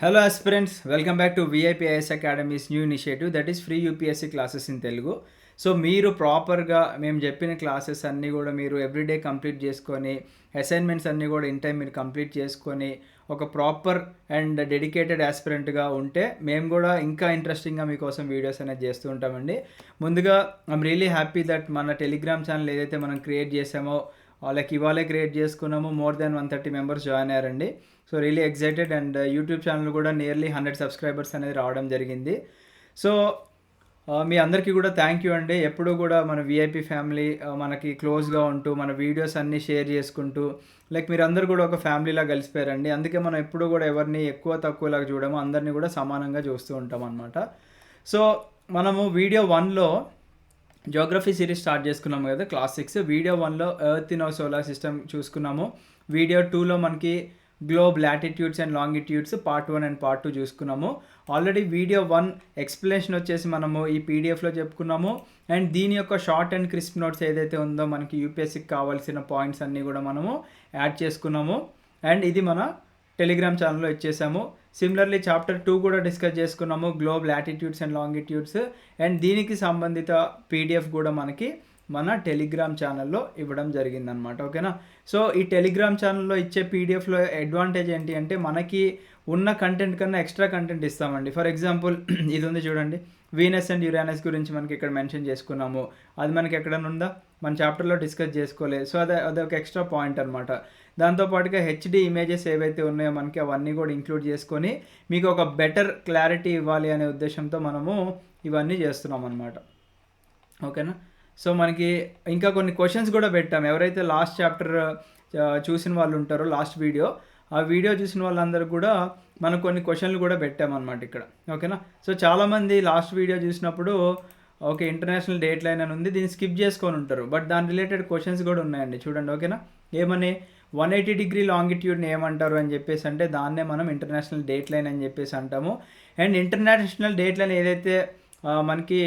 Hello aspirants. Welcome back to VIPIS academy's new initiative that is free UPSC classes in Telugu so మీరు ప్రాపర్గా మేము చెప్పిన classes అన్నీ కూడా మీరు ఎవ్రీడే కంప్లీట్ చేసుకొని అసైన్మెంట్స్ అన్నీ కూడా ఇన్ టైం మీరు కంప్లీట్ చేసుకొని ఒక ప్రాపర్ అండ్ డెడికేటెడ్ ఆస్పిరెంట్గా ఉంటే మేము కూడా ఇంకా ఇంట్రెస్టింగ్గా మీకోసం వీడియోస్ అనేది చేస్తూ ఉంటామండి. ముందుగా ఐమ్ రియలీ హ్యాపీ దట్ మన టెలిగ్రామ్ ఛానల్ ఏదైతే మనం క్రియేట్ చేసామో వాళ్ళకి ఇవాళే క్రియేట్ చేసుకున్నాము. More than one thirty members join అయ్యారండి. So really excited and YouTube channel కూడా నియర్లీ హండ్రెడ్ సబ్స్క్రైబర్స్ అనేది రావడం జరిగింది. సో uh, మీ అందరికీ కూడా థ్యాంక్ యూ అండి. ఎప్పుడూ కూడా మన విఐపి ఫ్యామిలీ uh, మనకి క్లోజ్గా ఉంటూ మన వీడియోస్ అన్నీ షేర్ చేసుకుంటూ లైక్ మీరు అందరు కూడా ఒక ఫ్యామిలీలా కలిసిపోయారండి. అందుకే మనం ఎప్పుడూ కూడా ఎవరిని ఎక్కువ తక్కువలాగా చూడము. అందరినీ కూడా సమానంగా చూస్తూ ఉంటాం అనమాట సో మనము వీడియో వన్లో జోగ్రఫీ సిరీస్ స్టార్ట్ చేసుకున్నాము కదా క్లాస్ సిక్స్ వీడియో వన్లో earth in our solar system చూసుకున్నాము. వీడియో టూలో మనకి globe latitudes and longitudes part one and part two చూసుకున్నాము. ఆల్రెడీ వీడియో వన్ ఎక్స్ప్లెనేషన్ వచ్చేసి మనము ఈ పీడిఎఫ్లో చెప్పుకున్నాము. అండ్ దీని యొక్క షార్ట్ అండ్ క్రిస్ప్ నోట్స్ ఏదైతే ఉందో మనకి యూపీఎస్సికి కావాల్సిన పాయింట్స్ అన్నీ కూడా మనము యాడ్ చేసుకున్నాము. అండ్ ఇది మన టెలిగ్రామ్ ఛానల్లో ఇచ్చేసాము. సిమిలర్లీ చాప్టర్ టూ కూడా డిస్కస్ చేసుకున్నాము globe latitudes and longitudes and దీనికి సంబంధిత పీడిఎఫ్ కూడా మనకి మన టెలిగ్రామ్ ఛానల్లో ఇవ్వడం జరిగిందనమాట ఓకేనా? సో ఈ టెలిగ్రామ్ ఛానల్లో ఇచ్చే పీడిఎఫ్లో అడ్వాంటేజ్ ఏంటి అంటే మనకి ఉన్న కంటెంట్ కన్నా ఎక్స్ట్రా కంటెంట్ ఇస్తామండి. ఫర్ ఎగ్జాంపుల్ ఇది ఉంది చూడండి. వీనస్ అండ్ యురానస్ గురించి మనకి ఇక్కడ మెన్షన్ చేసుకున్నాము. అది మనకి ఎక్కడైనా ఉందా? మన చాప్టర్లో డిస్కస్ చేసుకోలేదు సో అదే అదొక ఎక్స్ట్రా పాయింట్ అనమాట దాంతోపాటుగా హెచ్డి ఇమేజెస్ ఏవైతే ఉన్నాయో మనకి అవన్నీ కూడా ఇంక్లూడ్ చేసుకొని మీకు ఒక బెటర్ క్లారిటీ ఇవ్వాలి అనే ఉద్దేశంతో మనము ఇవన్నీ చేస్తున్నాం అనమాట ఓకేనా? సో మనకి ఇంకా కొన్ని క్వశ్చన్స్ కూడా పెట్టాం. ఎవరైతే లాస్ట్ చాప్టర్ చూసిన వాళ్ళు ఉంటారో లాస్ట్ వీడియో ఆ వీడియో చూసిన వాళ్ళందరూ కూడా మనం కొన్ని క్వశ్చన్లు కూడా పెట్టామన్నమాట ఇక్కడ. ఓకేనా? సో చాలామంది లాస్ట్ వీడియో చూసినప్పుడు ఓకే ఇంటర్నేషనల్ డేట్ లైన్ అని ఉంది దీన్ని స్కిప్ చేసుకొని ఉంటారు. బట్ దాని రిలేటెడ్ క్వశ్చన్స్ కూడా ఉన్నాయండి. చూడండి ఓకేనా? ఏమని? వన్ ఎయిటీ డిగ్రీ లాంగిట్యూడ్ని ఏమంటారు అని చెప్పేసి అంటే దాన్నే మనం ఇంటర్నేషనల్ డేట్ లైన్ అని చెప్పేసి అంటాము. అండ్ ఇంటర్నేషనల్ డేట్ లైన్ ఏదైతే మనకి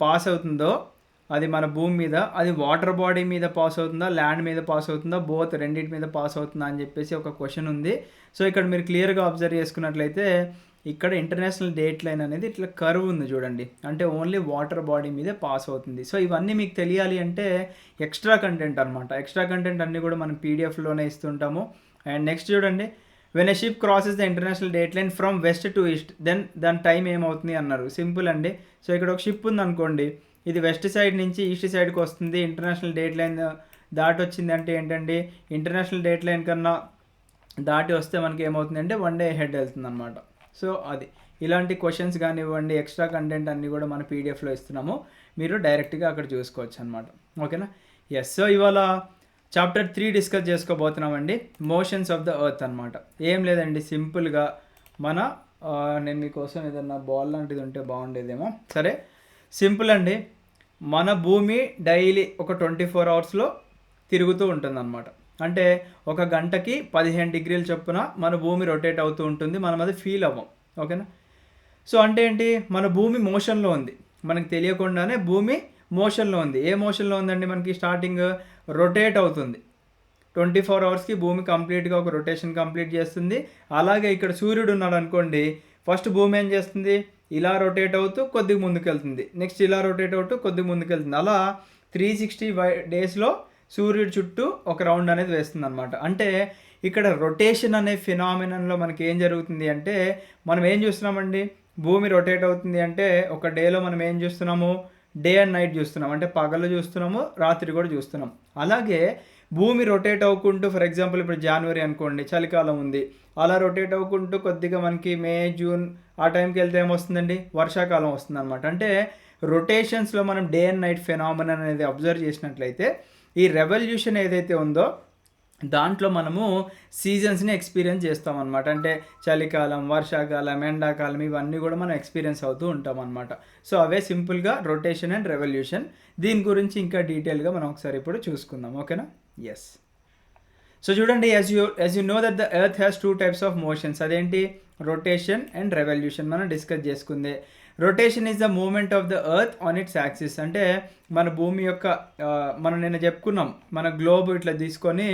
పాస్ అవుతుందో అది మన భూమి మీద అది వాటర్ బాడీ మీద పాస్ అవుతుందా ల్యాండ్ మీద పాస్ అవుతుందా బోత్ రెండింటి మీద పాస్ అవుతుందా అని చెప్పేసి ఒక క్వశ్చన్ ఉంది. సో ఇక్కడ మీరు క్లియర్గా అబ్జర్వ్ చేసుకున్నట్లయితే ఇక్కడ ఇంటర్నేషనల్ డేట్ లైన్ అనేది ఇట్లా కర్వ్ ఉంది చూడండి. అంటే ఓన్లీ వాటర్ బాడీ మీదే పాస్ అవుతుంది. సో ఇవన్నీ మీకు తెలియాలి అంటే ఎక్స్ట్రా కంటెంట్ అనమాట ఎక్స్ట్రా కంటెంట్ అన్నీ కూడా మనం పీడిఎఫ్లోనే ఇస్తుంటాము. అండ్ నెక్స్ట్ చూడండి. When a ship crosses the international date line from west to east then దాని టైం ఏమవుతుంది అన్నారు. సింపుల్ అండి. సో ఇక్కడ ఒక షిప్ ఉంది అనుకోండి. ఇది వెస్ట్ సైడ్ నుంచి ఈస్ట్ సైడ్కి వస్తుంది. ఇంటర్నేషనల్ డేట్ లైన్ దాటి వచ్చింది అంటే ఏంటండి? ఇంటర్నేషనల్ డేట్ లైన్ కన్నా దాటి వస్తే మనకి ఏమవుతుంది అంటే వన్ డే హెడ్ వెళ్తుంది అనమాట సో అది ఇలాంటి క్వశ్చన్స్ కానివ్వండి ఎక్స్ట్రా కంటెంట్ అన్నీ కూడా మన పీడిఎఫ్లో ఇస్తున్నాము. మీరు డైరెక్ట్గా అక్కడ చూసుకోవచ్చు అనమాట ఓకేనా? ఎస్ సో ఇవాళ చాప్టర్ త్రీ డిస్కస్ చేసుకోబోతున్నామండి. మోషన్స్ ఆఫ్ ద ఎర్త్ అనమాట ఏం లేదండి సింపుల్గా మన నేను మీకోసం ఏదన్నా బాల్ లాంటిది ఉంటే బాగుండేదేమో. సరే? సింపుల్ అండి. మన భూమి డైలీ ఒక ట్వంటీ ఫోర్ అవర్స్లో తిరుగుతూ ఉంటుందన్నమాట. అంటే ఒక గంటకి పదిహేను డిగ్రీల చొప్పున మన భూమి రొటేట్ అవుతూ ఉంటుంది మనం అది ఫీల్ అవ్వం. ఓకేనా సో అంటే ఏంటి? మన భూమి మోషన్లో ఉంది. మనకు తెలియకుండానే భూమి మోషన్లో ఉంది. ఏ మోషన్లో ఉందండి? మనకి స్టార్టింగ్ రొటేట్ అవుతుంది. ట్వంటీ ఫోర్ అవర్స్కి భూమి కంప్లీట్గా ఒక రొటేషన్ కంప్లీట్ చేస్తుంది. అలాగే ఇక్కడ సూర్యుడు ఉన్నాడు అనుకోండి ఫస్ట్ భూమి ఏం చేస్తుంది? ఇలా రొటేట్ అవుతూ కొద్దిగా ముందుకెళ్తుంది. నెక్స్ట్ ఇలా రొటేట్ అవుతూ కొద్దిగా ముందుకెళ్తుంది. అలా త్రీ సిక్స్టీ డేస్లో సూర్యుడు చుట్టూ ఒక రౌండ్ అనేది వేస్తుంది అనమాట అంటే ఇక్కడ రొటేషన్ అనే ఫినామినన్లో మనకి ఏం జరుగుతుంది అంటే మనం ఏం చూస్తున్నామండి? భూమి రొటేట్ అవుతుంది అంటే ఒక డేలో మనం ఏం చూస్తున్నాము? డే అండ్ నైట్ చూస్తున్నాం. అంటే పగలు చూస్తున్నాము రాత్రి కూడా చూస్తున్నాం. అలాగే భూమి రొటేట్ అవ్వకుంటూ ఫర్ ఎగ్జాంపుల్ ఇప్పుడు జనవరి అనుకోండి చలికాలం ఉంది. అలా రొటేట్ అవ్వకుంటూ కొద్దిగా మనకి మే జూన్ ఆ టైంకి వెళ్తే ఏమొస్తుందండి? వర్షాకాలం వస్తుంది అనమాట అంటే రొటేషన్స్లో మనం డే అండ్ నైట్ ఫెనామినన్ అనేది అబ్జర్వ్ చేసినట్లయితే ఈ రెవల్యూషన్ ఏదైతే ఉందో దాంట్లో మనము సీజన్స్ని ఎక్స్పీరియన్స్ చేస్తాం అనమాట అంటే చలికాలం వర్షాకాలం ఎండాకాలం ఇవన్నీ కూడా మనం ఎక్స్పీరియన్స్ అవుతూ ఉంటాం అనమాట సో అవే సింపుల్గా రొటేషన్ అండ్ రెవల్యూషన్ దీని గురించి ఇంకా డీటెయిల్గా మనం ఒకసారి ఇప్పుడు చూసుకుందాం. ఓకేనా ఎస్ సో చూడండి as you as you know that the earth has two types of motions అదేంటి? రొటేషన్ అండ్ రెవల్యూషన్ మనం discuss చేసుకుందే. Rotation is the movement of the earth on its axis అంటే మన భూమి యొక్క మనం నిన్న చెప్పుకున్నాం మన గ్లోబ్ ఇట్లా తీసుకొని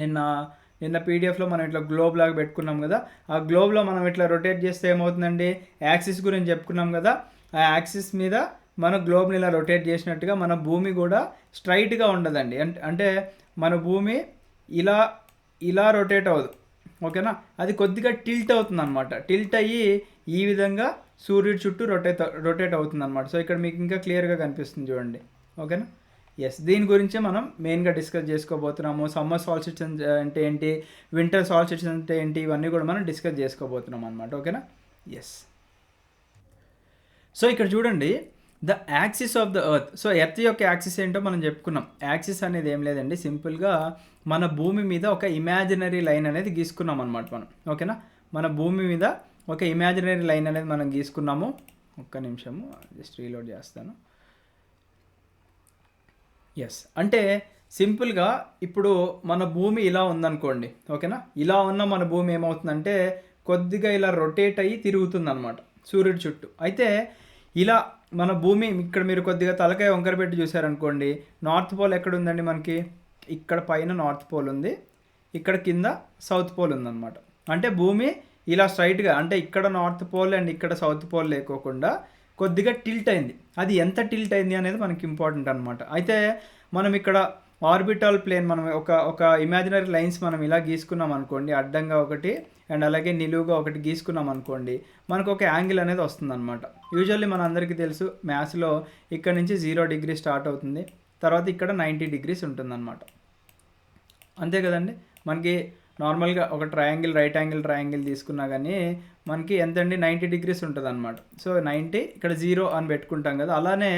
నిన్న నిన్న పీడిఎఫ్లో మనం ఇట్లా గ్లోబ్ లాగా పెట్టుకున్నాం కదా ఆ గ్లోబ్లో మనం ఇట్లా రొటేట్ చేస్తే ఏమవుతుందండి? యాక్సిస్ గురించి చెప్పుకున్నాం కదా ఆ యాక్సిస్ మీద మన గ్లోబ్ని ఇలా రొటేట్ చేసినట్టుగా మన భూమి కూడా స్ట్రైట్గా ఉండదండి. అంటే మన భూమి ఇలా ఇలా రొటేట్ అవ్వదు. ఓకేనా? అది కొద్దిగా టిల్ట్ అవుతుంది అనమాట టిల్ట్ అయ్యి ఈ విధంగా సూర్యుడు చుట్టూ రొటేట్ రొటేట్ అవుతుంది అనమాట సో ఇక్కడ మీకు ఇంకా క్లియర్గా కనిపిస్తుంది చూడండి. ఓకేనా? ఎస్ దీని గురించి మనం మెయిన్గా డిస్కస్ చేసుకోబోతున్నాము. సమ్మర్ సాల్సిట్స్ అంటే ఏంటి? వింటర్ సాల్సిట్స్ అంటే ఏంటి? ఇవన్నీ కూడా మనం డిస్కస్ చేసుకోబోతున్నాం అనమాట ఓకేనా? ఎస్ సో ఇక్కడ చూడండి. The axis of the earth so earth యొక్క యాక్సిస్ ఏంటో మనం చెప్పుకున్నాం. యాక్సిస్ అనేది ఏం లేదండి. సింపుల్గా మన భూమి మీద ఒక ఇమాజినరీ లైన్ అనేది గీసుకున్నాం అనమాట మనం. ఓకేనా? మన భూమి మీద ఒక ఇమాజినరీ లైన్ అనేది మనం గీసుకున్నాము. ఒక్క నిమిషము జస్ట్ రీలోడ్ చేస్తాను. ఎస్ అంటే సింపుల్గా ఇప్పుడు మన భూమి ఇలా ఉందనుకోండి ఓకేనా? ఇలా ఉన్న మన భూమి ఏమవుతుందంటే కొద్దిగా ఇలా రొటేట్ అయ్యి తిరుగుతుంది అనమాట సూర్యుడి చుట్టూ. అయితే ఇలా మన భూమి ఇక్కడ మీరు కొద్దిగా తలకాయ వంకర పెట్టి చూసారనుకోండి నార్త్ పోల్ ఎక్కడ ఉందండి మనకి? ఇక్కడ పైన నార్త్ పోల్ ఉంది ఇక్కడ కింద సౌత్ పోల్ ఉందన్నమాట. అంటే భూమి ఇలా స్ట్రైట్గా అంటే ఇక్కడ నార్త్ పోల్ అండ్ ఇక్కడ సౌత్ పోల్ లేకోకుండా కొద్దిగా టిల్ట్ అయింది. అది ఎంత టిల్ట్ అయింది అనేది మనకి ఇంపార్టెంట్ అనమాట అయితే మనం ఇక్కడ ఆర్బిటాల్ ప్లేన్ మనం ఒక ఒక ఇమాజినరీ లైన్స్ మనం ఇలా గీసుకున్నాం అనుకోండి అడ్డంగా ఒకటి అండ్ అలాగే నిలువుగా ఒకటి గీసుకున్నాం అనుకోండి మనకు ఒక యాంగిల్ అనేది వస్తుంది అనమాట యూజువల్లీ మన అందరికీ తెలుసు మ్యాథ్స్లో ఇక్కడ నుంచి జీరో డిగ్రీ స్టార్ట్ అవుతుంది తర్వాత ఇక్కడ నైంటీ డిగ్రీస్ ఉంటుందన్నమాట. అంతే కదండి? మనకి నార్మల్గా ఒక ట్రయాంగిల్ రైట్ యాంగిల్ ట్రయాంగిల్ తీసుకున్నా కానీ మనకి ఎంతండి? నైంటీ డిగ్రీస్ ఉంటుంది అనమాట సో నైంటీ ఇక్కడ జీరో అని పెట్టుకుంటాం కదా. అలానే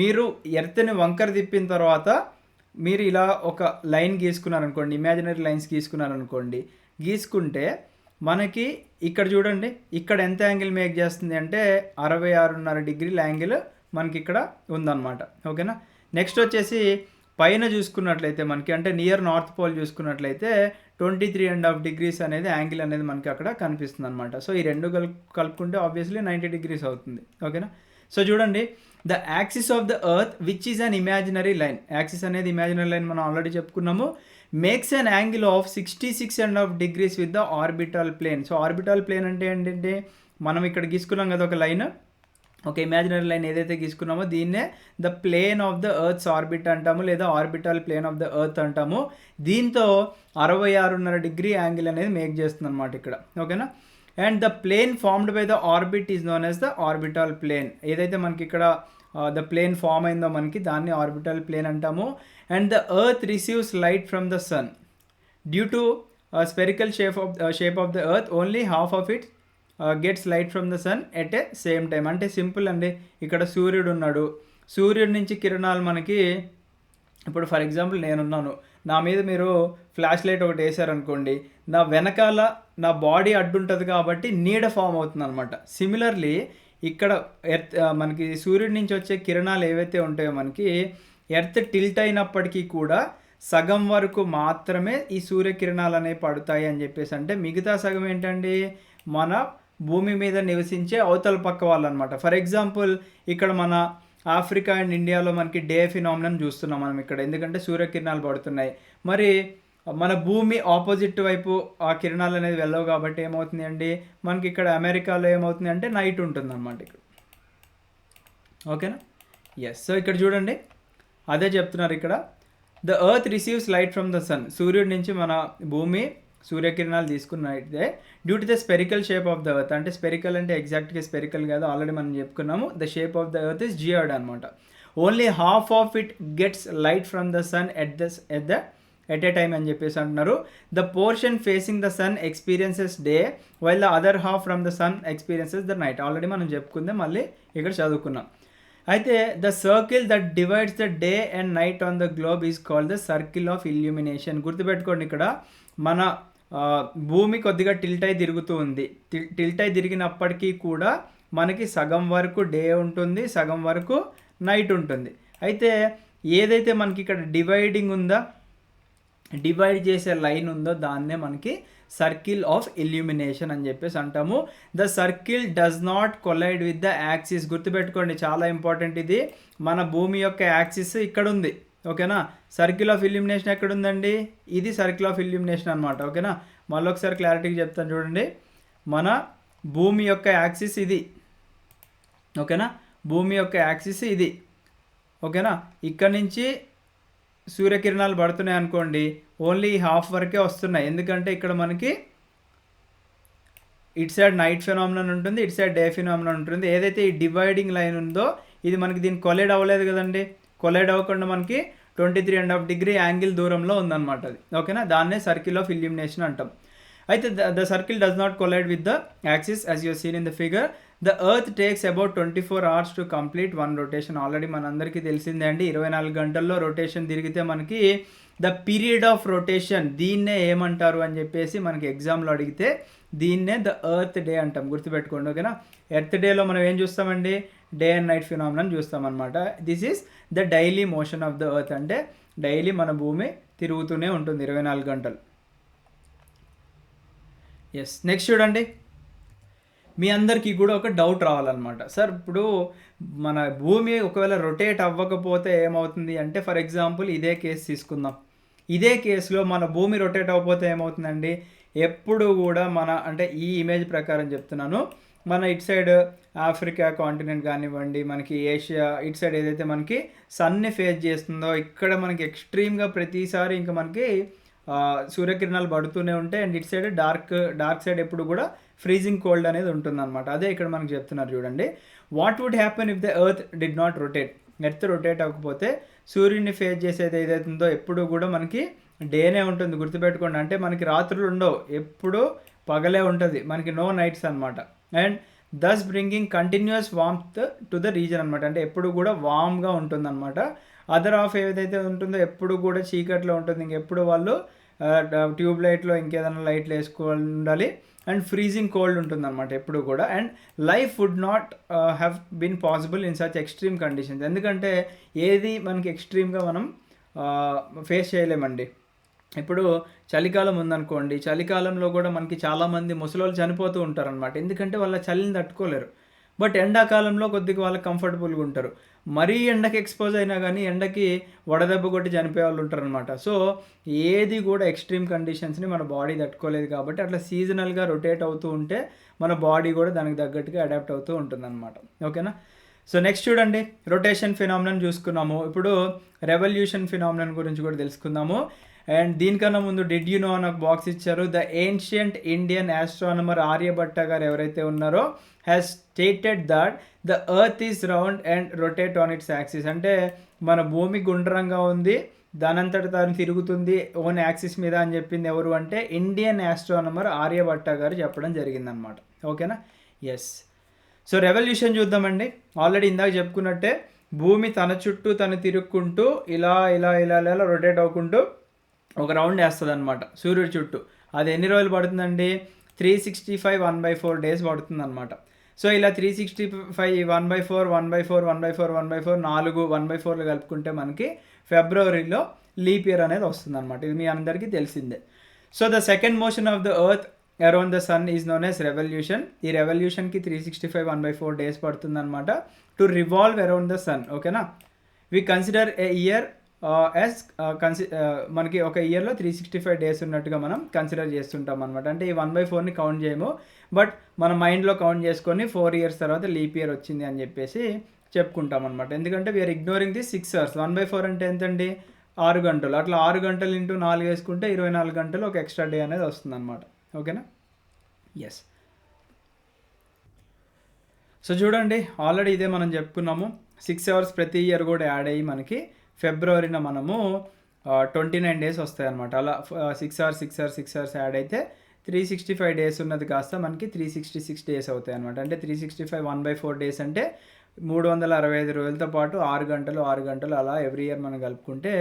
మీరు ఎర్త్ని వంకర తిప్పిన తర్వాత మీరు ఇలా ఒక లైన్ గీసుకున్నారనుకోండి ఇమాజినరీ లైన్స్ గీసుకున్నారనుకోండి గీసుకుంటే మనకి ఇక్కడ చూడండి ఇక్కడ ఎంత యాంగిల్ మేక్ చేస్తుంది అంటే అరవై ఆరున్నర డిగ్రీల యాంగిల్ మనకి ఇక్కడ ఉందన్నమాట. ఓకేనా? నెక్స్ట్ వచ్చేసి పైన చూసుకున్నట్లయితే మనకి అంటే నియర్ నార్త్ పోల్ చూసుకున్నట్లయితే twenty three and half degrees అనేది యాంగిల్ అనేది మనకి అక్కడ కనిపిస్తుంది అనమాట సో ఈ రెండు కలుపు కలుపుకుంటే ఆబ్వియస్లీ నైంటీ డిగ్రీస్ అవుతుంది. ఓకేనా? సో చూడండి. The axis of the earth which is an imaginary line axis అనేది ఇమాజినరీ లైన్ మనం ఆల్రెడీ చెప్పుకున్నాము. Makes an angle of sixty six and half degrees with the orbital plane so orbital plane అంటే ఏంటంటే మనం ఇక్కడ గీసుకున్నాం కదా ఒక లైన్. ఒక ఇమాజినరీ లైన్ ఏదైతే గీసుకున్నామో దీన్నే the plane of the earth's orbit అంటాము లేదా orbital plane of the earth అంటాము. దీంతో అరవై ఆరున్నర డిగ్రీ యాంగిల్ అనేది మేక్ చేస్తుంది అనమాట ఇక్కడ. ఓకేనా? And the plane formed by the orbit is known as the orbital plane ఏదైతే మనకి ఇక్కడ ద ప్లేన్ ఫామ్ అయిందో మనకి దాన్ని ఆర్బిటల్ ప్లేన్ అంటాము. And the earth receives light from the sun due to spherical shape of shape of the earth only half of it gets light from the sun at a same time అంటే simple అండి. ఇక్కడ సూర్యుడు ఉన్నాడు. సూర్యుడి నుంచి కిరణాలు మనకి ఇప్పుడు ఫర్ ఎగ్జాంపుల్ నేనున్నాను. నా మీద మీరు ఫ్లాష్ లైట్ ఒకటి వేసారనుకోండి నా వెనకాల నా బాడీ అడ్డుంటుంది కాబట్టి నీడ ఫామ్ అవుతుంది అనమాట సిమిలర్లీ ఇక్కడ ఎర్త్ మనకి సూర్యుడి నుంచి వచ్చే కిరణాలు ఏవైతే ఉంటాయో మనకి ఎర్త్ టిల్ట్ అయినప్పటికీ కూడా సగం వరకు మాత్రమే ఈ సూర్యకిరణాలు అనేవి పడతాయి అని చెప్పేసి అంటే మిగతా సగం ఏంటండి? మన భూమి మీద నివసించే అవతల పక్క వాళ్ళు అనమాట ఫర్ ఎగ్జాంపుల్ ఇక్కడ మన ఆఫ్రికా అండ్ ఇండియాలో మనకి డే ఫినామినన్ చూస్తున్నాం మనం ఇక్కడ. ఎందుకంటే సూర్యకిరణాలు పడుతున్నాయి. మరి మన భూమి ఆపోజిట్ వైపు ఆ కిరణాలు అనేది వెళ్ళవు కాబట్టి ఏమవుతుంది అండి? మనకి ఇక్కడ అమెరికాలో ఏమవుతుంది అంటే నైట్ ఉంటుంది అనమాట ఇక్కడ. ఓకేనా? ఎస్ సో ఇక్కడ చూడండి. అదే చెప్తున్నారు ఇక్కడ. The earth receives light from the sun సూర్యుడి నుంచి మన భూమి సూర్యకిరణాలు తీసుకున్నట్టే due to the spherical shape of the earth అంటే స్పెరికల్ అంటే ఎగ్జాక్ట్గా స్పెరికల్ కాదు ఆల్రెడీ మనం చెప్పుకున్నాము the shape of the earth is geoid అనమాట only half of it gets light from the sun at the at the at a time అని చెప్పేసి అంటున్నారు. The portion facing the sun experiences day while the other half from the sun experiences the night already మనం చెప్పుకుందే మళ్ళీ ఇక్కడ చదువుకున్నాం. అయితే the circle that divides the day and night on the globe is called the circle of illumination గుర్తుపెట్టుకోండి ఇక్కడ మన భూమి కొద్దిగా టిల్ట్ అయి తిరుగుతూ ఉంది. టిల్ట్ అయి తిరిగినప్పటికీ కూడా మనకి సగం వరకు డే ఉంటుంది సగం వరకు నైట్ ఉంటుంది. అయితే ఏదైతే మనకి ఇక్కడ డివైడింగ్ ఉందా డివైడ్ చేసే లైన్ ఉందో దాన్నే మనకి సర్కిల్ ఆఫ్ ఇల్యూమినేషన్ అని చెప్పేసి అంటాము. The circle does not collide with the axis. గుర్తుపెట్టుకోండి చాలా ఇంపార్టెంట్ ఇది. మన భూమి యొక్క యాక్సిస్ ఇక్కడ ఉంది ఓకేనా? సర్కిల్ ఆఫ్ ఇల్యూమినేషన్ ఎక్కడ ఉందండి ఇది సర్కిల్ ఆఫ్ ఇల్యూమినేషన్ అనమాట ఓకేనా? మళ్ళీ ఒకసారి క్లారిటీగా చెప్తాను చూడండి. మన భూమి యొక్క యాక్సిస్ ఇది ఓకేనా? భూమి యొక్క యాక్సిస్ ఇది ఓకేనా? ఇక్కడ నుంచి సూర్యకిరణాలు పడుతున్నాయి అనుకోండి ఓన్లీ హాఫ్ వరకే వస్తున్నాయి. ఎందుకంటే ఇక్కడ మనకి ఇటు సైడ్ నైట్ ఫినామినన్ ఉంటుంది ఇటు సైడ్ డే ఫినామినన్ ఉంటుంది. ఏదైతే ఈ డివైడింగ్ లైన్ ఉందో ఇది మనకి దీన్ని కొలైడ్ అవ్వలేదు కదండి. కొలైడ్ అవ్వకుండా మనకి twenty three and half degree angle దూరంలో ఉందన్నమాట అది. ఓకేనా? దాన్నే సర్కిల్ ఆఫ్ ఇల్యూమినేషన్ అంటాం. అయితే the circle does not collide with the axis as you seen in the figure the earth takes about twenty four hours to complete one rotation. Already మనందరికీ తెలిసిందే అండి ఇరవై నాలుగు గంటల్లో రొటేషన్ తిరిగితే మనకి ద పీరియడ్ ఆఫ్ రొటేషన్ దీన్నే ఏమంటారు అని చెప్పేసి మనకి ఎగ్జామ్లో అడిగితే దీన్నే ద ఎర్త్ డే అంటాం. గుర్తుపెట్టుకోండి ఓకేనా? ఎర్త్ డేలో మనం ఏం చూస్తామండి? డే అండ్ నైట్ ఫినామినన్ చూస్తాం అనమాట this is the daily motion of the earth అంటే డైలీ మన భూమి తిరుగుతూనే ఉంటుంది ఇరవై నాలుగు గంటలు. ఎస్ నెక్స్ట్ చూడండి. మీ అందరికీ కూడా ఒక డౌట్ రావాలన్నమాట. సార్ ఇప్పుడు మన భూమి ఒకవేళ రొటేట్ అవ్వకపోతే ఏమవుతుంది అంటే ఫర్ ఎగ్జాంపుల్ ఇదే కేసు తీసుకుందాం. ఇదే కేసులో మన భూమి రొటేట్ అవ్వకపోతే ఏమవుతుందండి? ఎప్పుడు కూడా మన అంటే ఈ ఇమేజ్ ప్రకారం చెప్తున్నాను. మన ఇటు సైడ్ ఆఫ్రికా కాంటినెంట్ కానివ్వండి మనకి ఏషియా ఇటు సైడ్ ఏదైతే మనకి సన్ని ఫేస్ చేస్తుందో ఇక్కడ మనకి ఎక్స్ట్రీమ్గా ప్రతిసారి ఇంకా మనకి సూర్యకిరణాలు పడుతూనే ఉంటాయి. అండ్ ఇటు సైడ్ డార్క్ డార్క్ సైడ్ ఎప్పుడు కూడా ఫ్రీజింగ్ కోల్డ్ అనేది ఉంటుందన్నమాట. అదే ఇక్కడ మనకి చెప్తున్నారు చూడండి. What would happen if the earth did not rotate earth rotate అవ్వకపోతే సూర్యుడిని ఫేస్ చేసేది ఏదైతే ఉందో ఎప్పుడు కూడా మనకి డేనే ఉంటుంది. గుర్తుపెట్టుకోండి. అంటే మనకి రాత్రులు ఉండవు. ఎప్పుడు పగలే ఉంటుంది. మనకి నో నైట్స్ అనమాట and thus bringing continuous warmth to the region అనమాట అంటే ఎప్పుడు కూడా వామ్గా ఉంటుందన్నమాట. అదర్ ఆఫ్ ఏదైతే ఉంటుందో ఎప్పుడు కూడా చీకట్లో ఉంటుంది. ఇంకెప్పుడు వాళ్ళు ట్యూబ్ లైట్లో ఇంకేదైనా లైట్లు వేసుకోవాలి ఉండాలి అండ్ ఫ్రీజింగ్ కోల్డ్ ఉంటుంది అనమాట ఎప్పుడు కూడా. And life would not have been possible in such extreme conditions ఎందుకంటే ఏది మనకి ఎక్స్ట్రీమ్గా మనం ఫేస్ చేయలేమండి. ఇప్పుడు చలికాలం ఉందనుకోండి చలికాలంలో కూడా మనకి చాలామంది ముసలోళ్ళు చనిపోతూ ఉంటారనమాట ఎందుకంటే వాళ్ళ చలిని తట్టుకోలేరు. బట్ ఎండాకాలంలో కొద్దిగా వాళ్ళకి కంఫర్టబుల్గా ఉంటారు. మరీ ఎండకి ఎక్స్పోజ్ అయినా కానీ ఎండకి వడదెబ్బ కొట్టి చనిపోయే వాళ్ళు ఉంటారనమాట సో ఏది కూడా ఎక్స్ట్రీమ్ కండిషన్స్ని మన బాడీ తట్టుకోలేదు కాబట్టి అట్లా సీజనల్గా రొటేట్ అవుతూ ఉంటే మన బాడీ కూడా దానికి తగ్గట్టుగా అడాప్ట్ అవుతూ ఉంటుందన్నమాట. ఓకేనా? సో నెక్స్ట్ చూడండి. రొటేషన్ ఫినామినన్ చూసుకున్నాము. ఇప్పుడు రెవల్యూషన్ ఫినామినన్ గురించి కూడా తెలుసుకుందాము. అండ్ దీనికన్నా ముందు డిడ్ యు నో అని ఒక బాక్స్ ఇచ్చారు? The ancient Indian astronomer Aryabhatta గారు ఎవరైతే ఉన్నారో has stated that the earth is round and rotate on its axis అంటే మన భూమి గుండ్రంగా ఉంది దానంతట తాను తిరుగుతుంది ఓన్ యాక్సిస్ మీద అని చెప్పింది ఎవరు అంటే ఇండియన్ ఆస్ట్రానమర్ ఆర్యభట్ట గారు చెప్పడం జరిగిందనమాట ఓకేనా? ఎస్ సో రెవల్యూషన్ చూద్దామండి. ఆల్రెడీ ఇందాక చెప్పుకున్నట్టే భూమి తన చుట్టూ తను తిరుక్కుంటూ ఇలా ఇలా ఇలా ఇలా రొటేట్ అవ్వకుంటూ ఒక రౌండ్ వేస్తుంది అనమాట సూర్యుడి చుట్టూ. అది ఎన్ని రోజులు పడుతుందండి? Three sixty five one by four days పడుతుంది అనమాట సో ఇలా three sixty five one by four one by four one by four one by four నాలుగు వన్ బై ఫోర్లు కలుపుకుంటే మనకి ఫిబ్రవరిలో లీప్ ఇయర్ అనేది వస్తుంది అనమాట ఇది మీ అందరికీ తెలిసిందే. So the second motion of the earth around the sun is known as revolution ఈ రెవల్యూషన్కి three sixty five one by four days పడుతుంది అనమాట to revolve around the sun ఓకేనా we consider a year as కన్సి మనకి ఒక ఇయర్లో three sixty five days ఉన్నట్టుగా మనం consider చేస్తుంటాం అనమాట అంటే ఈ వన్ బై ఫోర్ని కౌంట్ చేయము. బట్ మన మైండ్లో కౌంట్ చేసుకొని ఫోర్ ఇయర్స్ తర్వాత లీప్ ఇయర్ వచ్చింది అని చెప్పేసి చెప్పుకుంటాం అనమాట ఎందుకంటే we are ignoring the six hours one by four అంటే ఎంతండి? ఆరు గంటలు. అట్లా ఆరు గంటలు ఇంటూ నాలుగు వేసుకుంటే ఇరవై నాలుగు గంటలు ఒక ఎక్స్ట్రా డే అనేది వస్తుంది అనమాట ఓకేనా ఎస్ సో చూడండి ఆల్రెడీ ఇదే మనం చెప్పుకున్నాము. సిక్స్ అవర్స్ ప్రతి ఇయర్ కూడా యాడ్ అయ్యి మనకి ఫిబ్రవరిన మనము ట్వంటీ నైన్ డేస్ వస్తాయి అనమాట అలా six hours six hours six hours add అయితే త్రీ సిక్స్టీ ఫైవ్ డేస్ ఉన్నది కాస్త మనకి త్రీ సిక్స్టీ సిక్స్ డేస్ అవుతాయి అనమాట అంటే three sixty five one by four days అంటే మూడు వందల అరవై ఐదు రోజులతో పాటు ఆరు గంటలు ఆరు గంటలు అలా ఎవ్రీ ఇయర్ మనం కలుపుకుంటే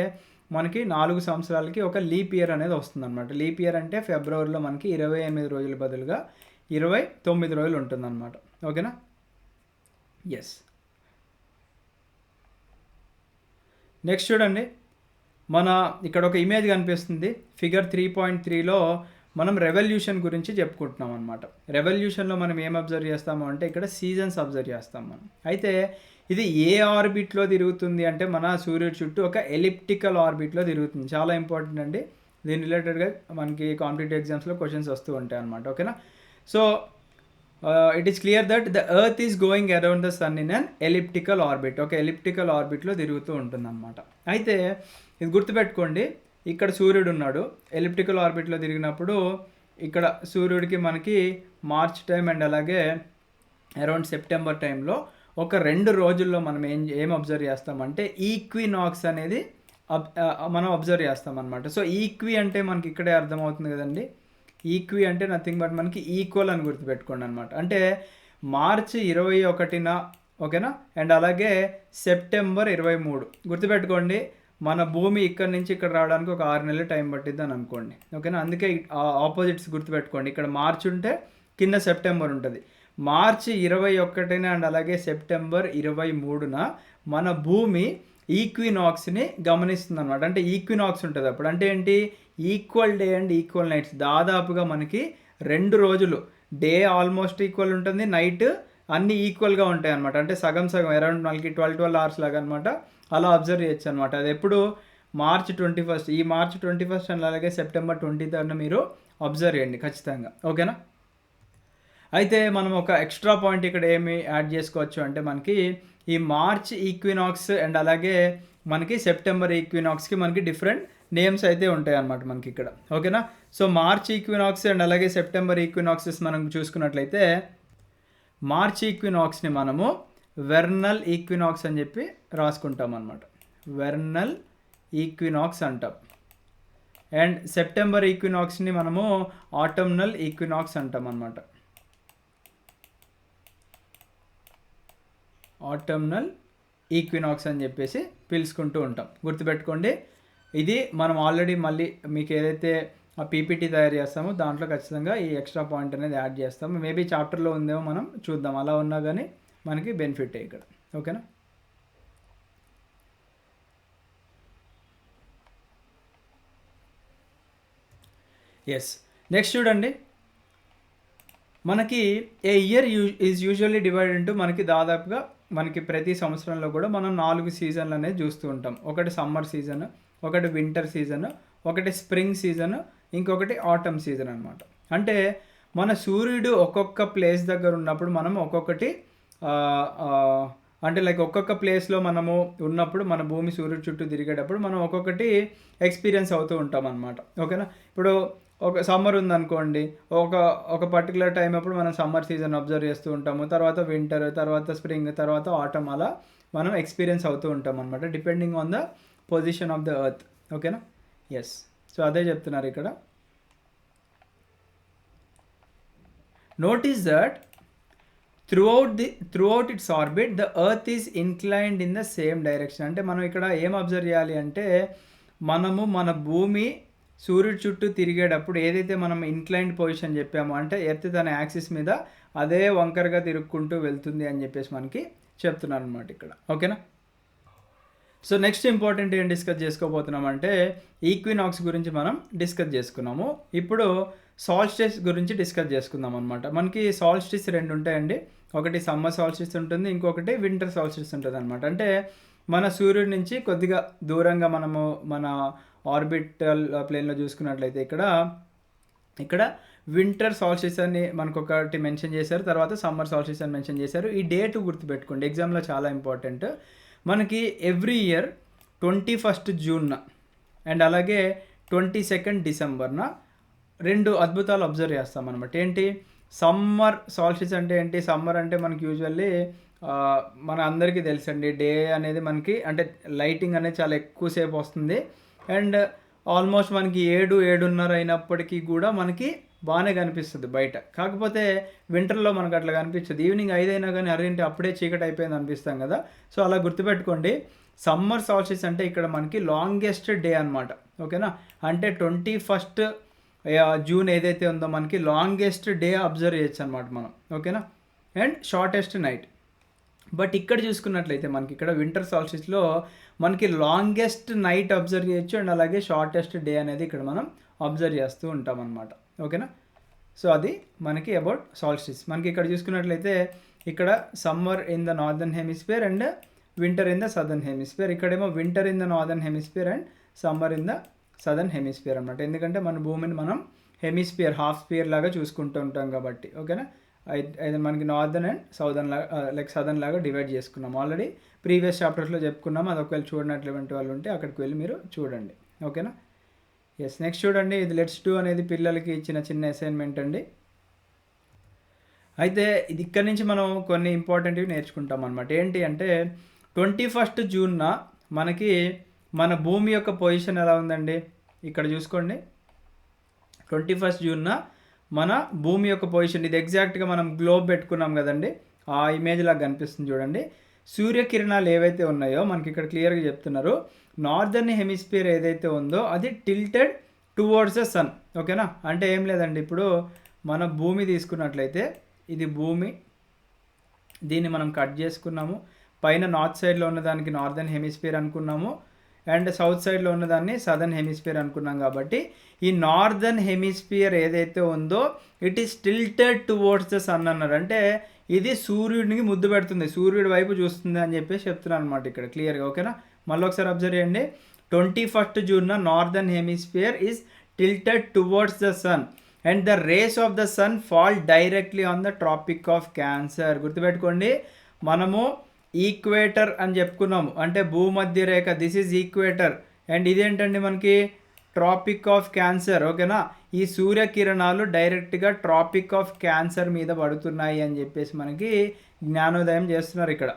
మనకి నాలుగు సంవత్సరాలకి ఒక లీప్ ఇయర్ అనేది వస్తుంది అనమాట లీప్ ఇయర్ అంటే ఫిబ్రవరిలో మనకి ఇరవై ఎనిమిది రోజుల బదులుగా ఇరవై తొమ్మిది రోజులు ఉంటుందన్నమాట. ఓకేనా? ఎస్ నెక్స్ట్ చూడండి. మన ఇక్కడ ఒక ఇమేజ్ కనిపిస్తుంది. ఫిగర్ త్రీ పాయింట్ త్రీలో మనం రెవల్యూషన్ గురించి చెప్పుకుంటున్నాం అనమాట రెవల్యూషన్లో మనం ఏం అబ్జర్వ్ చేస్తాము అంటే ఇక్కడ సీజన్స్ అబ్జర్వ్ చేస్తాం మనం. అయితే ఇది ఏ ఆర్బిట్లో తిరుగుతుంది అంటే మన సూర్యుడి చుట్టూ ఒక ఎలిప్టికల్ ఆర్బిట్లో తిరుగుతుంది. చాలా ఇంపార్టెంట్ అండి. దీని రిలేటెడ్గా మనకి కాంపిటేటివ్ ఎగ్జామ్స్లో క్వశ్చన్స్ వస్తూ ఉంటాయి అనమాట ఓకేనా so it is clear that the earth is going around the sun in an elliptical orbit ఒక ఎలిప్టికల్ ఆర్బిట్లో తిరుగుతూ ఉంటుందన్నమాట. అయితే ఇది గుర్తుపెట్టుకోండి ఇక్కడ సూర్యుడు ఉన్నాడు. ఎలిప్టికల్ ఆర్బిట్లో తిరిగినప్పుడు ఇక్కడ సూర్యుడికి మనకి మార్చ్ టైం అండ్ అలాగే అరౌండ్ సెప్టెంబర్ టైంలో ఒక రెండు రోజుల్లో మనం ఏం ఏం అబ్జర్వ్ చేస్తామంటే ఈక్వినాక్స్ అనేది అబ్- మనం అబ్జర్వ్ చేస్తాం అనమాట సో ఈక్వి అంటే మనకి ఇక్కడే అర్థమవుతుంది కదండి? ఈక్వి అంటే నథింగ్ బట్ మనకి ఈక్వల్ అని గుర్తుపెట్టుకోండి అనమాట అంటే మార్చి ఇరవై ఒకటిన ఓకేనా? అండ్ అలాగే సెప్టెంబర్ ఇరవై మూడు. గుర్తుపెట్టుకోండి మన భూమి ఇక్కడ నుంచి ఇక్కడ రావడానికి ఒక ఆరు నెలలు టైం పట్టిద్ది అని అనుకోండి. ఓకేనా? అందుకే ఆపోజిట్స్ గుర్తుపెట్టుకోండి. ఇక్కడ మార్చి ఉంటే కింద సెప్టెంబర్ ఉంటుంది. మార్చి ఇరవై ఒకటిన అండ్ అలాగే సెప్టెంబర్ ఇరవై మూడున మన భూమి ఈక్వినాక్స్ని గమనిస్తుంది అనమాట అంటే ఈక్వినాక్స్ ఉంటుంది అప్పుడు. అంటే ఏంటి? Equal day and equal nights. దాదాపుగా మనకి రెండు రోజులు. డే ఆల్మోస్ట్ ఈక్వల్ ఉంటుంది నైట్ అన్నీ ఈక్వల్గా ఉంటాయి అనమాట అంటే సగం సగం అరౌండ్ మనకి ట్వెల్వ్ ట్వెల్వ్ అవర్స్ లాగా అనమాట అలా అబ్జర్వ్ చేయొచ్చు అనమాట అది ఎప్పుడు? March twenty first. ఈ మార్చ్ ట్వంటీ ఫస్ట్ అండ్ అలాగే సెప్టెంబర్ ట్వంటీ థర్డ్న మీరు అబ్జర్వ్ చేయండి ఖచ్చితంగా. ఓకేనా? అయితే మనం ఒక ఎక్స్ట్రా పాయింట్ ఇక్కడ ఏమి యాడ్ చేసుకోవచ్చు అంటే మనకి ఈ మార్చ్ ఈక్వినాక్స్ అండ్ అలాగే మనకి సెప్టెంబర్ ఈక్వినాక్స్కి మనకి డిఫరెంట్ నేమ్స్ అయితే ఉంటాయి అన్నమాట మనకి ఇక్కడ. ఓకేనా? సో మార్చ్ ఈక్వినాక్స్ అండ్ అలాగే సెప్టెంబర్ ఈక్వినాక్సెస్ మనం చూసుకున్నట్లయితే మార్చ్ ఈక్వినాక్స్ని మనము వెర్నల్ ఈక్వినాక్స్ అని చెప్పి రాసుకుంటాం అనమాట వెర్నల్ ఈక్వినాక్స్ అంటాం. అండ్ సెప్టెంబర్ ఈక్వినాక్స్ని మనము ఆటమ్నల్ ఈక్వినాక్స్ అంటాం అనమాట ఆటమ్నల్ ఈక్వినాక్స్ అని చెప్పేసి పిలుచుకుంటూ ఉంటాం. గుర్తుపెట్టుకోండి ఇది మనం ఆల్రెడీ మళ్ళీ మీకు ఏదైతే ఆ పీపీటీ తయారు చేస్తామో దాంట్లో ఖచ్చితంగా ఈ ఎక్స్ట్రా పాయింట్ అనేది యాడ్ చేస్తాము. మేబీ చాప్టర్లో ఉందేమో మనం చూద్దాం. అలా ఉన్నా కానీ మనకి బెనిఫిట్ ఇక్కడ. ఓకేనా ఎస్ నెక్స్ట్ చూడండి. మనకి a year you is usually divide into మనకి దాదాపుగా మనకి ప్రతి సంవత్సరంలో కూడా మనం నాలుగు సీజన్లు అనేది చూస్తూ ఉంటాం. ఒకటి సమ్మర్ సీజన్ ఒకటి వింటర్ సీజన్ ఒకటి స్ప్రింగ్ సీజన్ ఇంకొకటి ఆటమ్ సీజన్ అనమాట అంటే మన సూర్యుడు ఒక్కొక్క ప్లేస్ దగ్గర ఉన్నప్పుడు మనం ఒక్కొక్కటి అంటే లైక్ ఒక్కొక్క ప్లేస్లో మనము ఉన్నప్పుడు మన భూమి సూర్యుడు చుట్టూ తిరిగేటప్పుడు మనం ఒక్కొక్కటి ఎక్స్పీరియన్స్ అవుతూ ఉంటాం అనమాట ఓకేనా ఇప్పుడు ఒక సమ్మర్ ఉందనుకోండి ఒక ఒక పర్టికులర్ టైం అప్పుడు మనం సమ్మర్ సీజన్ అబ్జర్వ్ చేస్తూ ఉంటాము. తర్వాత వింటర్ తర్వాత స్ప్రింగ్ తర్వాత ఆటమ్ అలా మనం ఎక్స్పీరియన్స్ అవుతూ ఉంటాం అనమాట depending on the position of the earth ఓకేనా ఎస్ సో అదే చెప్తున్నారు ఇక్కడ. Notice that throughout the throughout its orbit the earth is inclined in the same direction అంటే మనం ఇక్కడ ఏం అబ్జర్వ్ చేయాలి అంటే మనము మన భూమి సూర్యుడు చుట్టూ తిరిగేటప్పుడు ఏదైతే మనం ఇన్క్లైన్డ్ పొజిషన్ చెప్పామో అంటే ఎర్త్ తన యాక్సిస్ మీద అదే వంకరగా తిరుక్కుంటూ వెళ్తుంది అని చెప్పేసి మనకి చెప్తున్నారు అనమాట ఇక్కడ ఓకేనా సో నెక్స్ట్ ఇంపార్టెంట్ ఏం డిస్కస్ చేసుకోబోతున్నాం అంటే ఈక్వినాక్స్ గురించి మనం డిస్కస్ చేసుకున్నాము. ఇప్పుడు సాల్స్టిస్ గురించి డిస్కస్ చేసుకుందాం అనమాట మనకి సాల్స్టిస్ రెండు ఉంటాయండి. ఒకటి సమ్మర్ సాల్స్టిస్ ఉంటుంది ఇంకొకటి వింటర్ సాల్స్టిస్ ఉంటుంది అనమాట అంటే మన సూర్యుడి నుంచి కొద్దిగా దూరంగా మనము మన ఆర్బిటల్ ప్లేన్లో చూసుకున్నట్లయితే ఇక్కడ ఇక్కడ వింటర్ సాల్స్టిస్ అని మనకు ఒకటి మెన్షన్ చేశారు తర్వాత సమ్మర్ సాల్స్టిస్ అని మెన్షన్ చేశారు. ఈ డేట్ గుర్తుపెట్టుకోండి. ఎగ్జామ్లో చాలా ఇంపార్టెంట్. మనకి ఎవ్రీ ఇయర్ ట్వంటీ ఫస్ట్ జూన్న అండ్ అలాగే ట్వంటీ సెకండ్ డిసెంబర్న రెండు అద్భుతాలు అబ్జర్వ్ చేస్తాం అనమాట ఏంటి? సమ్మర్ సాల్సిస్ అంటే ఏంటి? సమ్మర్ అంటే మనకి యూజువల్లీ మన అందరికీ తెలుసండి. డే అనేది మనకి అంటే లైటింగ్ అనేది చాలా ఎక్కువసేపు వస్తుంది. అండ్ ఆల్మోస్ట్ మనకి ఏడు ఏడున్నర అయినప్పటికీ కూడా మనకి బాగానే కనిపిస్తుంది బయట. కాకపోతే వింటర్లో మనకు అట్లా కనిపించదు. ఈవినింగ్ ఐదైనా కానీ అరేంటి అప్పుడే చీకటి అయిపోయింది అనిపిస్తాం కదా. సో అలా గుర్తుపెట్టుకోండి. సమ్మర్ సాల్సిస్ అంటే ఇక్కడ మనకి లాంగెస్ట్ డే అనమాట ఓకేనా? అంటే ట్వంటీ ఫస్ట్ జూన్ ఏదైతే ఉందో మనకి లాంగెస్ట్ డే అబ్జర్వ్ చేయొచ్చు అనమాట మనం. ఓకేనా? And shortest night. బట్ ఇక్కడ చూసుకున్నట్లయితే మనకి ఇక్కడ వింటర్ సాల్సిస్లో మనకి లాంగెస్ట్ నైట్ అబ్జర్వ్ చేయొచ్చు అండ్ అలాగే షార్టెస్ట్ డే అనేది ఇక్కడ మనం అబ్జర్వ్ చేస్తూ ఉంటాం అనమాట ఓకేనా? సో అది మనకి అబౌట్ సాల్స్టిస్ మనకి ఇక్కడ చూసుకున్నట్లయితే ఇక్కడ summer in the northern hemisphere and winter in the southern hemisphere ఇక్కడేమో winter in the northern hemisphere and summer in the southern hemisphere అనమాట ఎందుకంటే మన భూమిని మనం హెమిస్ఫియర్ హాఫ్ స్పియర్ లాగా చూసుకుంటూ ఉంటాం కాబట్టి. ఓకేనా? అయితే మనకి నార్దర్న్ అండ్ సౌదర్న్ లాగా లైక్ సదర్న్ లాగా డివైడ్ చేసుకున్నాం. ఆల్రెడీ ప్రీవియస్ చాప్టర్స్లో చెప్పుకున్నాం. అది ఒకవేళ చూడనటువంటి వాళ్ళు ఉంటే అక్కడికి వెళ్ళి మీరు చూడండి. ఓకేనా? ఎస్ నెక్స్ట్ చూడండి. ఇది లెట్స్ టూ అనేది పిల్లలకి ఇచ్చిన చిన్న అసైన్మెంట్ అండి. అయితే ఇది ఇక్కడ నుంచి మనం కొన్ని ఇంపార్టెంట్వి నేర్చుకుంటాం అనమాట ఏంటి అంటే ట్వంటీ ఫస్ట్ జూన్న మనకి మన భూమి యొక్క పొజిషన్ ఎలా ఉందండి? ఇక్కడ చూసుకోండి. ట్వంటీ ఫస్ట్ జూన్న మన భూమి యొక్క పొజిషన్ ఇది ఎగ్జాక్ట్గా మనం గ్లోబ్ పెట్టుకున్నాం కదండి. ఆ ఇమేజ్ లాగా కనిపిస్తుంది చూడండి. సూర్యకిరణాలు ఏవైతే ఉన్నాయో మనకి ఇక్కడ క్లియర్గా చెప్తున్నారు నార్దర్న్ హెమిస్ఫియర్ ఏదైతే ఉందో అది టిల్టెడ్ టువర్డ్స్ ద సన్ ఓకేనా? అంటే ఏం లేదండి ఇప్పుడు మన భూమి తీసుకున్నట్లయితే ఇది భూమి దీన్ని మనం కట్ చేసుకున్నాము. పైన నార్త్ సైడ్లో ఉన్నదానికి నార్దర్న్ హెమిస్ఫియర్ అనుకున్నాము అండ్ సౌత్ సైడ్లో ఉన్నదాన్ని సదర్న్ హెమిస్ఫియర్ అనుకున్నాం కాబట్టి ఈ నార్దర్న్ హెమిస్ఫియర్ ఏదైతే ఉందో it is tilted towards the sun అన్నారు. అంటే ఇది సూర్యుడికి ముద్దు పెడుతుంది. సూర్యుడి వైపు చూస్తుంది అని చెప్పేసి చెప్తున్నాను అనమాట ఇక్కడ క్లియర్గా ఓకేనా? మళ్ళీ ఒకసారి అబ్జర్వ్ చేయండి. Twenty first జూన్న northern hemisphere is tilted towards the sun and the rays of the sun fall directly on the tropic of cancer గుర్తుపెట్టుకోండి మనము ఈక్వేటర్ అని చెప్పుకున్నాము. అంటే భూమధ్య రేఖ దిస్ ఈజ్ ఈక్వేటర్ అండ్ ఇదేంటండి మనకి? ట్రాపిక్ ఆఫ్ క్యాన్సర్ ఓకేనా? ఈ సూర్యకిరణాలు డైరెక్ట్గా ట్రాపిక్ ఆఫ్ క్యాన్సర్ మీద పడుతున్నాయి అని చెప్పేసి మనకి జ్ఞానోదయం చేస్తున్నారు ఇక్కడ.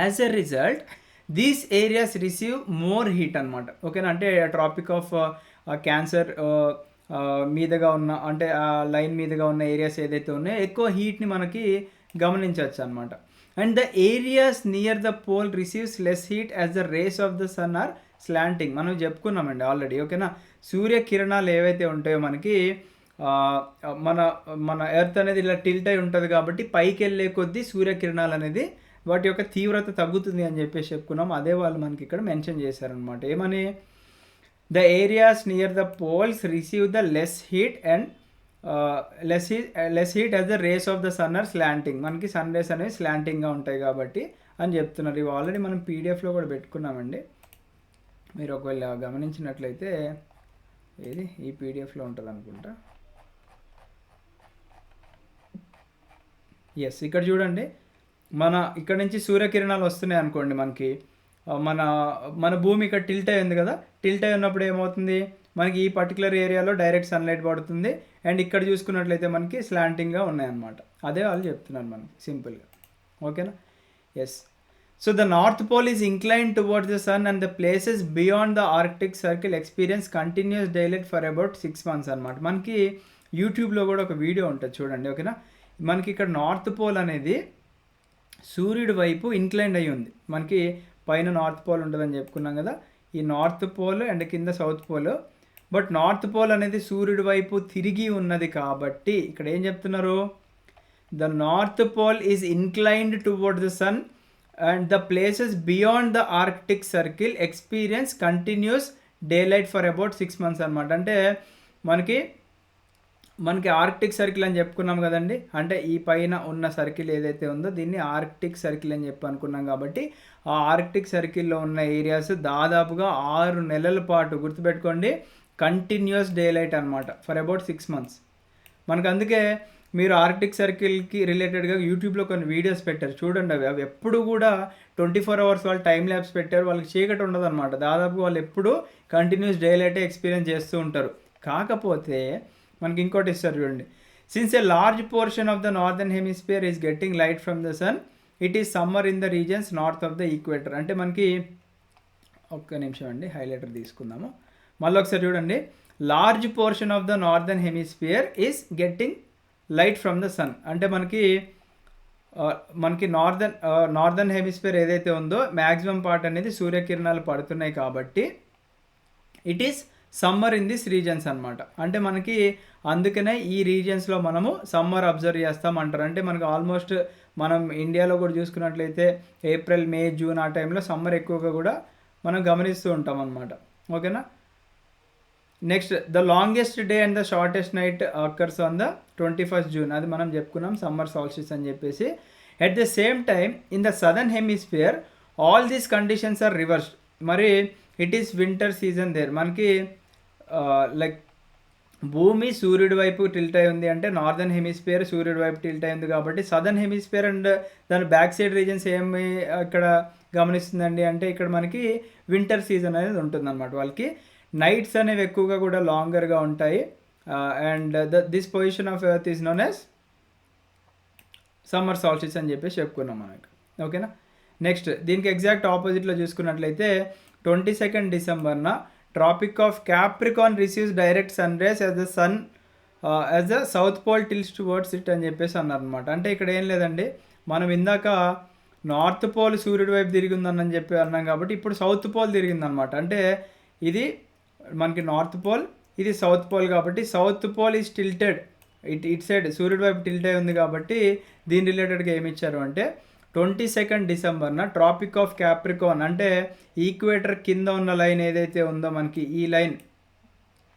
As a result these areas receive more heat అనమాట ఓకేనా? అంటే ట్రాపిక్ ఆఫ్ క్యాన్సర్ మీదగా ఉన్న అంటే ఆ లైన్ మీదగా ఉన్న ఏరియాస్ ఏదైతే ఉన్నాయో ఎక్కువ హీట్ని మనకి గమనించవచ్చు అనమాట and the areas near the pole receives less heat as the rays of the sun are slanting మనం చెప్పుకున్నామండి ఆల్రెడీ ఓకేనా సూర్యకిరణాలు ఏవైతే ఉంటాయో మనకి మన మన ఎర్త్ అనేది ఇలా టిల్ట్ అయి ఉంటుంది కాబట్టి పైకి వెళ్ళే కొద్దీ సూర్యకిరణాలు అనేది వాటి యొక్క తీవ్రత తగ్గుతుంది అని చెప్పేసి చెప్పుకున్నాం. అదే వాళ్ళు మనకి ఇక్కడ మెన్షన్ చేశారనమాట ఏమని? The areas near the poles receive the less heat and less heat less heat as the rays of the sun are slanting మనకి సన్ రేస్ అనేవి స్లాంటింగ్గా ఉంటాయి కాబట్టి అని చెప్తున్నారు. ఇవి ఆల్రెడీ మనం పీడిఎఫ్లో కూడా పెట్టుకున్నామండి. మీరు ఒకవేళ గమనించినట్లయితే ఏది? ఈ పీడిఎఫ్లో ఉంటుంది అనుకుంటా ఎస్ ఇక్కడ చూడండి. మన ఇక్కడ నుంచి సూర్యకిరణాలు వస్తున్నాయి అనుకోండి మనకి. మన మన భూమి ఇక్కడ టిల్ట్ అయి ఉంది కదా? టిల్ట్ అయి ఉన్నప్పుడు ఏమవుతుంది? మనకి ఈ పర్టికులర్ ఏరియాలో డైరెక్ట్ సన్లైట్ పడుతుంది. అండ్ ఇక్కడ చూసుకున్నట్లయితే మనకి స్లాంటింగ్గా ఉన్నాయన్నమాట. అదే వాళ్ళు చెప్తున్నారు మనకి సింపుల్గా ఓకేనా yes so the north pole is incline towards the sun and the places beyond the Arctic circle experience continuous daylight for about six months అనమాట మనకి యూట్యూబ్లో కూడా ఒక వీడియో ఉంటుంది చూడండి ఓకేనా మనకి ఇక్కడ నార్త్ పోల్ అనేది సూర్యుడి వైపు ఇంక్లైండ్ అయి ఉంది. మనకి పైన నార్త్ పోల్ ఉంటుందని చెప్పుకున్నాం కదా ఈ నార్త్ పోల్ అండ్ కింద south pole but north pole అనేది సూర్యుడి వైపు తిరిగి ఉన్నది కాబట్టి ఇక్కడ ఏం చెప్తున్నారు? The north pole is inclined toward the sun and the places beyond the Arctic circle experience continuous day light for about six months అనమాట అంటే మనకి మనకి ఆర్క్టిక్ సర్కిల్ అని చెప్పుకున్నాం కదండి. అంటే ఈ పైన ఉన్న సర్కిల్ ఏదైతే ఉందో దీన్ని ఆర్క్టిక్ సర్కిల్ అని చెప్పి అనుకున్నాం కాబట్టి ఆ ఆర్క్టిక్ సర్కిల్లో ఉన్న ఏరియాస్ దాదాపుగా ఆరు నెలల పాటు గుర్తుపెట్టుకోండి కంటిన్యూస్ డే లైట్ అనమాట ఫర్ అబౌట్ సిక్స్ మంత్స్ మనకు అందుకే మీరు ఆర్టిక్ సర్కిల్కి రిలేటెడ్గా యూట్యూబ్లో కొన్ని వీడియోస్ పెట్టారు. చూడండి అవి. అవి ఎప్పుడు కూడా ట్వంటీ ఫోర్ అవర్స్ వాళ్ళు టైం ల్యాబ్స్ పెట్టారు. వాళ్ళకి చీకటి ఉండదు అనమాట దాదాపు వాళ్ళు ఎప్పుడు కంటిన్యూస్ డైలైటే ఎక్స్పీరియన్స్ చేస్తూ ఉంటారు. కాకపోతే మనకి ఇంకోటి ఇస్తారు చూడండి. Since a large portion of the northern hemisphere is getting light from the sun it is summer in the regions north of the equator అంటే మనకి ఒక్క నిమిషం అండి హైలైటర్ తీసుకుందాము. మళ్ళీ ఒకసారి చూడండి. Large portion of the northern hemisphere is getting light from the sun. అంటే మనకి మనకి నార్దర్న్ నార్దర్న్ హెమిస్ఫియర్ ఏదైతే ఉందో మ్యాక్సిమం పార్ట్ అనేది సూర్యకిరణాలు పడుతున్నాయి కాబట్టి it is summer in this regions అనమాట అంటే మనకి అందుకనే ఈ రీజన్స్లో మనము సమ్మర్ అబ్జర్వ్ చేస్తాం అంటారు. అంటే మనకి ఆల్మోస్ట్ మనం ఇండియాలో కూడా చూసుకున్నట్లయితే ఏప్రిల్ మే జూన్ ఆ టైంలో సమ్మర్ ఎక్కువగా కూడా మనం గమనిస్తూ ఉంటాం అనమాట ఓకేనా? Next the longest day and the shortest night occurs on the twenty first June అది మనం చెప్పుకున్నాం సమ్మర్ సాల్సిస్ అని చెప్పేసి. At the same time in the southern hemisphere all these conditions are reversed మరి it is winter season there మనకి like భూమి సూర్యుడి వైపు టిల్ట్ అయి ఉంది అంటే నార్దర్న్ హెమిస్ఫియర్ సూర్యుడి వైపు టిల్ట్ అయింది కాబట్టి సదర్న్ హెమిస్ఫియర్ అండ్ దాని బ్యాక్ సైడ్ రీజన్స్ ఏమి ఇక్కడ గమనిస్తుందండి అంటే ఇక్కడ మనకి వింటర్ సీజన్ అనేది ఉంటుందన్నమాట వాళ్ళకి. నైట్స్ అనేవి ఎక్కువగా కూడా లాంగర్గా ఉంటాయి. And the this position of earth is known as summer solstice అని చెప్పేసి చెప్పుకున్నాం మనకి ఓకేనా నెక్స్ట్ దీనికి ఎగ్జాక్ట్ ఆపోజిట్లో చూసుకున్నట్లయితే twenty second డిసెంబర్న Tropic of Capricorn receives direct sun rays as the sun as a south pole tilts towards it అని చెప్పేసి అన్నారనమాట అంటే ఇక్కడ ఏం లేదండి మనం ఇందాక నార్త్ పోల్ సూర్యుడి వైపు తిరిగిందని చెప్పి అన్నాం కాబట్టి ఇప్పుడు సౌత్ పోల్ తిరిగిందనమాట అంటే ఇది మనకి నార్త్ పోల్ ఇది సౌత్ పోల్ కాబట్టి south pole is tilted it it side సూర్యుడి వైపు టిల్ట్ అయి ఉంది కాబట్టి దీని రిలేటెడ్గా ఏమి ఇచ్చారు అంటే ట్వంటీ సెకండ్ డిసెంబర్న ట్రాపిక్ ఆఫ్ క్యాప్రికాన్ అంటే ఈక్వేటర్ కింద ఉన్న లైన్ ఏదైతే ఉందో మనకి ఈ లైన్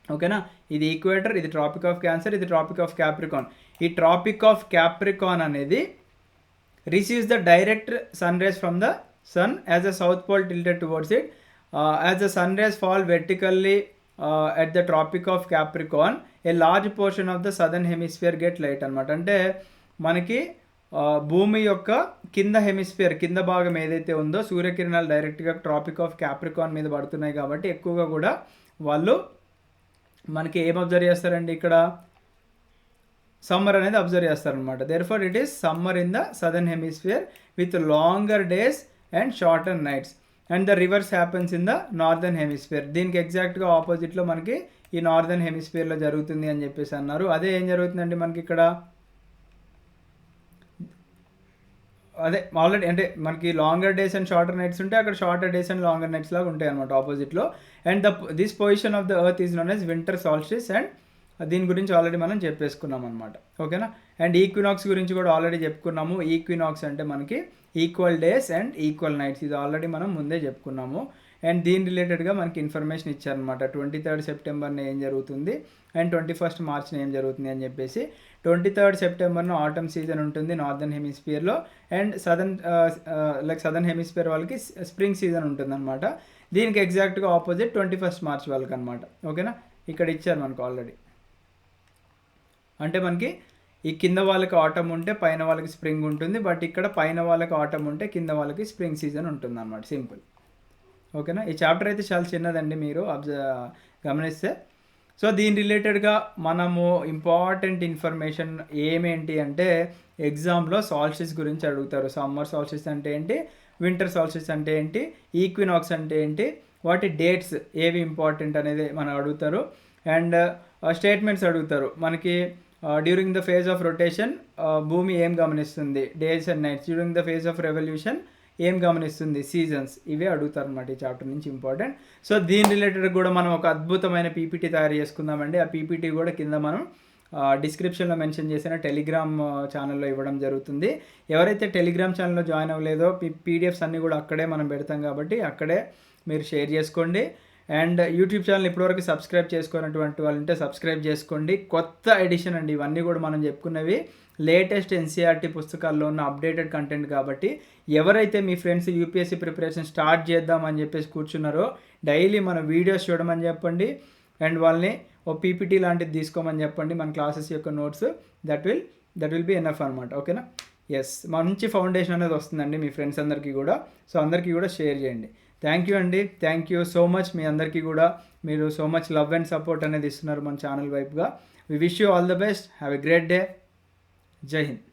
ఓకేనా ఇది ఈక్వేటర్ ఇది ట్రాపిక్ ఆఫ్ క్యాన్సర్ ఇది ట్రాపిక్ ఆఫ్ క్యాప్రికాన్ ఈ ట్రాపిక్ ఆఫ్ క్యాప్రికాన్ అనేది receives the direct sun rays from the sun as a south pole tilted towards it as the sun rays fall vertically at the Tropic of Capricorn a large portion of the southern hemisphere get light అనమాట అంటే మనకి uh, భూమి యొక్క కింద hemisphere కింద భాగం ఏదైతే ఉందో సూర్యకిరణాలు డైరెక్ట్గా ట్రాపిక్ ఆఫ్ క్యాప్రికాన్ మీద పడుతున్నాయి కాబట్టి ఎక్కువగా కూడా వాళ్ళు మనకి ఏం అబ్జర్వ్ చేస్తారండి ఇక్కడ? సమ్మర్ అనేది అబ్జర్వ్ చేస్తారనమాట there for it is summer in the southern hemisphere with longer days and shorter nights and the reverse happens in the northern hemisphere. దీనికి ఎగ్జాక్ట్గా ఆపోజిట్లో మనకి ఈ నార్దర్న్ హెమిస్ఫియర్లో జరుగుతుంది అని చెప్పేసి అన్నారు. అదే ఏం జరుగుతుందండి మనకి ఇక్కడ? అదే ఆల్రెడీ అంటే మనకి longer days and shorter nights ఉంటే అక్కడ shorter days and longer nights లాగా ఉంటాయి అనమాట ఆపోజిట్లో and the this position of the earth is known as winter solstice and దీని గురించి ఆల్రెడీ మనం చెప్పేసుకున్నాం అనమాట ఓకేనా? అండ్ ఈక్వినాక్స్ గురించి కూడా ఆల్రెడీ చెప్పుకున్నాము. ఈక్వినాక్స్ అంటే మనకి equal days and equal nights ఇది ఆల్రెడీ మనం ముందే చెప్పుకున్నాము. అండ్ దీని రిలేటెడ్గా మనకి ఇన్ఫర్మేషన్ ఇచ్చారనమాట ట్వంటీ థర్డ్ సెప్టెంబర్న ఏం జరుగుతుంది? అండ్ ట్వంటీ ఫస్ట్ మార్చ్న ఏం జరుగుతుంది అని చెప్పేసి. ట్వంటీ థర్డ్ సెప్టెంబర్న ఆటమ్ సీజన్ ఉంటుంది northern హెమిస్ఫియర్లో and southern like southern hemisphere వాళ్ళకి స్ప్రింగ్ సీజన్ ఉంటుంది అనమాట దీనికి ఎగ్జాక్ట్గా ఆపోజిట్ ట్వంటీ ఫస్ట్ మార్చ్ వాళ్ళకి అనమాట ఓకేనా? ఇక్కడ ఇచ్చారు మనకు ఆల్రెడీ అంటే మనకి ఈ కింద వాళ్ళకి ఆటం ఉంటే పైన వాళ్ళకి స్ప్రింగ్ ఉంటుంది బట్ ఇక్కడ పైన వాళ్ళకి ఆటం ఉంటే కింద వాళ్ళకి స్ప్రింగ్ సీజన్ ఉంటుంది అనమాట సింపుల్. ఓకేనా? ఈ చాప్టర్ అయితే చాలా చిన్నదండి మీరు అబ్జర్వ్ గమనిస్తే. సో దీని రిలేటెడ్గా మనము ఇంపార్టెంట్ ఇన్ఫర్మేషన్ ఏమేంటి అంటే ఎగ్జామ్లో సాల్సిస్ గురించి అడుగుతారు. సమ్మర్ సాల్సిస్ అంటే ఏంటి? వింటర్ సాల్సిస్ అంటే ఏంటి? ఈక్వినాక్స్ అంటే ఏంటి? వాటి డేట్స్ ఏవి ఇంపార్టెంట్ అనేది మనం అడుగుతారు. అండ్ స్టేట్మెంట్స్ అడుగుతారు. మనకి during the phase of rotation భూమి ఏం గమనిస్తుంది? Days and nights during the phase of revolution ఏం గమనిస్తుంది? సీజన్స్ ఇవే అడుగుతారు అనమాట ఈ చాప్టర్ నుంచి ఇంపార్టెంట్ సో దీని రిలేటెడ్ కూడా మనం ఒక అద్భుతమైన పీపీటీ తయారు చేసుకుందామండి. ఆ పీపీటీ కూడా కింద మనం డిస్క్రిప్షన్లో మెన్షన్ చేసిన టెలిగ్రామ్ ఛానల్లో uh, ఇవ్వడం జరుగుతుంది. ఎవరైతే టెలిగ్రామ్ ఛానల్లో జాయిన్ అవ్వలేదో పీడిఎఫ్స్ అన్నీ కూడా అక్కడే మనం పెడతాం కాబట్టి అక్కడే మీరు షేర్ చేసుకోండి. అండ్ యూట్యూబ్ ఛానల్ ఇప్పటివరకు సబ్స్క్రైబ్ చేసుకున్నటువంటి వాళ్ళు ఉంటే సబ్స్క్రైబ్ చేసుకోండి. కొత్త ఎడిషన్ అండి. ఇవన్నీ కూడా మనం చెప్పుకున్నవి. లేటెస్ట్ ఎన్సీఆర్టీ పుస్తకాల్లో ఉన్న అప్డేటెడ్ కంటెంట్ కాబట్టి ఎవరైతే మీ ఫ్రెండ్స్ యూపీఎస్సీ ప్రిపరేషన్ స్టార్ట్ చేద్దామని చెప్పేసి కూర్చున్నారో డైలీ మన వీడియోస్ చూడమని చెప్పండి. అండ్ వాళ్ళని ఓ పీపీటీ లాంటిది తీసుకోమని చెప్పండి. మన క్లాసెస్ యొక్క notes that will that will be enough అనమాట ఓకేనా? ఎస్ మంచి ఫౌండేషన్ అనేది వస్తుందండి మీ ఫ్రెండ్స్ అందరికీ కూడా. సో అందరికీ కూడా షేర్ చేయండి. థ్యాంక్ యూ అండి థ్యాంక్ యూ సో మచ్ మీ అందరికీ కూడా మీరు so much love and support అనేది ఇస్తున్నారు మన ఛానల్ వైపుగా. We wish you all the best have a great day Jai Hind